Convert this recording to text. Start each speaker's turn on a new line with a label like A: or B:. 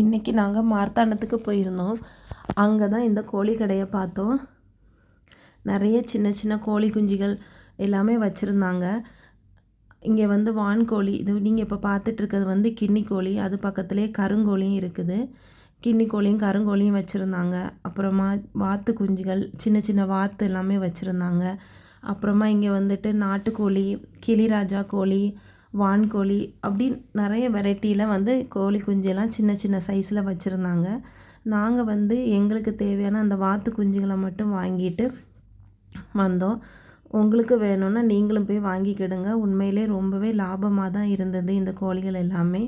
A: இன்றைக்கி நாங்கள் மார்த்தாண்டத்துக்கு போயிருந்தோம். அங்கே தான் இந்த கோழி கடையை பார்த்தோம். நிறைய சின்ன சின்ன கோழி குஞ்சுகள் எல்லாமே வச்சுருந்தாங்க. இங்கே வந்து வான்கோழி இது நீங்கள் இப்போ பார்த்துட்ருக்கிறது வந்து கிண்ணி கோழி அது பக்கத்துலேயே கருங்கோழியும் இருக்குது. கிண்ணி கோழியும் கருங்கோழியும் வச்சுருந்தாங்க. அப்புறமா வாத்து குஞ்சுகள் சின்ன சின்ன வாத்து எல்லாமே வச்சுருந்தாங்க. அப்புறமா இங்கே வந்துட்டு நாட்டுக்கோழி கிளிராஜா கோழி வான்கோழி அப்படின்னு நிறைய வெரைட்டியில் வந்து கோழி குஞ்செல்லாம் சின்ன சின்ன சைஸில் வச்சுருந்தாங்க. நாங்கள் வந்து எங்களுக்கு தேவையான அந்த வாத்து குஞ்சுகளை மட்டும் வாங்கிட்டு வந்தோம். உங்களுக்கு வேணும்னா நீங்களும் போய் வாங்கிக்கிடுங்க உண்மையிலே ரொம்பவே லாபமாக தான் இருந்தது இந்த கோழிகள் எல்லாமே.